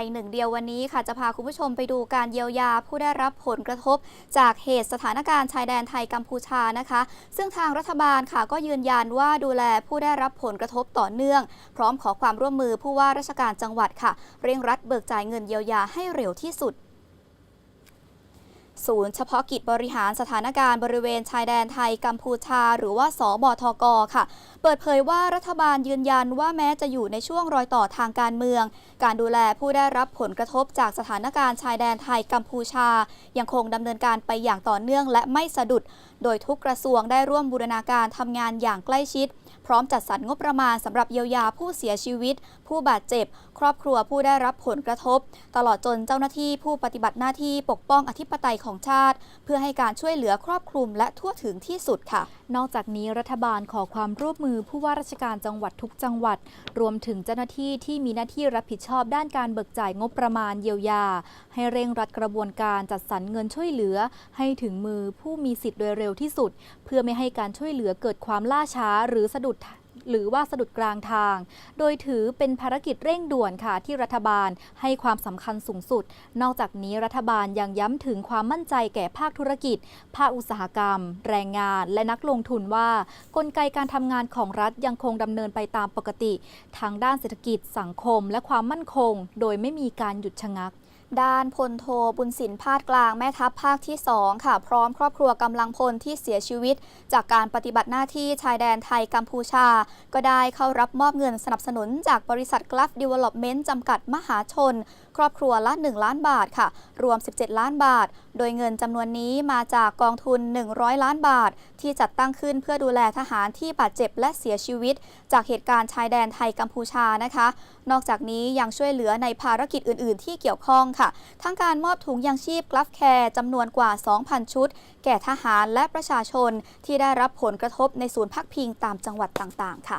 ยหนึ่งเดียววันนี้ค่ะจะพาคุณผู้ชมไปดูการเยียวยาผู้ได้รับผลกระทบ จากเหตุสถานการณ์ชายแดนไทยกัมพูชานะคะ ซึ่งทางรัฐบาลค่ะก็ยืนยันว่าดูแลผู้ได้รับผลกระทบต่อเนื่อง พร้อมขอความร่วมมือผู้ว่าราชการจังหวัดค่ะ เร่งรัดเบิกจ่ายเงินเยียวยาให้เร็วที่สุด ศูนย์เฉพาะกิจบริหารสถานการณ์บริเวณชายแดนไทยกัมพูชา หรือว่าสบทกค่ะ เปิดเผยว่ารัฐบาลยืนยันว่าแม้จะอยู่ในช่วงรอยต่อทางการเมือง การดูแลผู้ได้รับผลกระทบจากสถานการณ์ชายแดนไทยกัมพูชา ยังคงดำเนินการไปอย่างต่อเนื่องและไม่สะดุด โดยทุกกระทรวงได้ร่วมบูรณาการทำงานอย่างใกล้ชิดพร้อมจัดสรรงบประมาณสำหรับเยียวยาผู้เสียชีวิต ผู้บาดเจ็บ ครอบครัวผู้ได้รับผลกระทบ ตลอดจนเจ้าหน้าที่ผู้ปฏิบัติหน้าที่ปกป้องอธิปไตยของชาติ เพื่อให้การช่วยเหลือครอบคลุมและทั่วถึงที่สุดค่ะ นอกจากนี้รัฐบาลขอความร่วมมือผู้ว่าราชการจังหวัดทุกจังหวัด รวมถึงเจ้าหน้าที่ที่มีหน้าที่รับผิดชอบด้านการเบิกจ่ายงบประมาณเยียวยา ให้เร่งรัดกระบวนการจัดสรรเงินช่วยเหลือ ให้ถึงมือผู้มีสิทธิ์โดยเร็วที่สุด เพื่อไม่ให้การช่วยเหลือเกิดความล่าช้าหรือสะดุด หรือว่าสะดุดกลางทาง โดยถือเป็นภารกิจเร่งด่วนค่ะที่รัฐบาลให้ความสำคัญสูงสุด นอกจากนี้รัฐบาลยังย้ำถึงความมั่นใจแก่ภาคธุรกิจ ภาคอุตสาหกรรม แรงงานและนักลงทุนว่า กลไกการทำงานของรัฐยังคงดำเนินไปตามปกติ ทางด้านเศรษฐกิจสังคม และความมั่นคง โดยไม่มีการหยุดชะงัก ด้านพลโทบุญสินพาดกลางแม่ทัพภาคที่ 2 ค่ะ พร้อมครอบครัวกำลังพลที่เสียชีวิต จากการปฏิบัติหน้าที่ชายแดนไทยกัมพูชา ก็ได้เข้ารับมอบเงินสนับสนุนจากบริษัทกลัฟดีเวล็อปเมนต์จำกัดมหาชน ครอบครัวละ 1 ล้านบาทค่ะ รวม 17 ล้านบาท โดยเงินจำนวนนี้มาจากกองทุน 100 ล้านบาท ที่จัดตั้งขึ้นเพื่อดูแลทหารที่บาดเจ็บและเสียชีวิต จากเหตุการณ์ชายแดนไทยกัมพูชานะคะ นอกจากนี้ยังช่วยเหลือในภารกิจอื่น ๆ ที่เกี่ยวข้องค่ะค่ะ ทั้งการมอบถุงยางชีพกลัฟแคร์จำนวนกว่า 2,000 ชุด แก่ทหารและประชาชนที่ได้รับผลกระทบในศูนย์พักพิงตามจังหวัดต่างๆ ค่ะ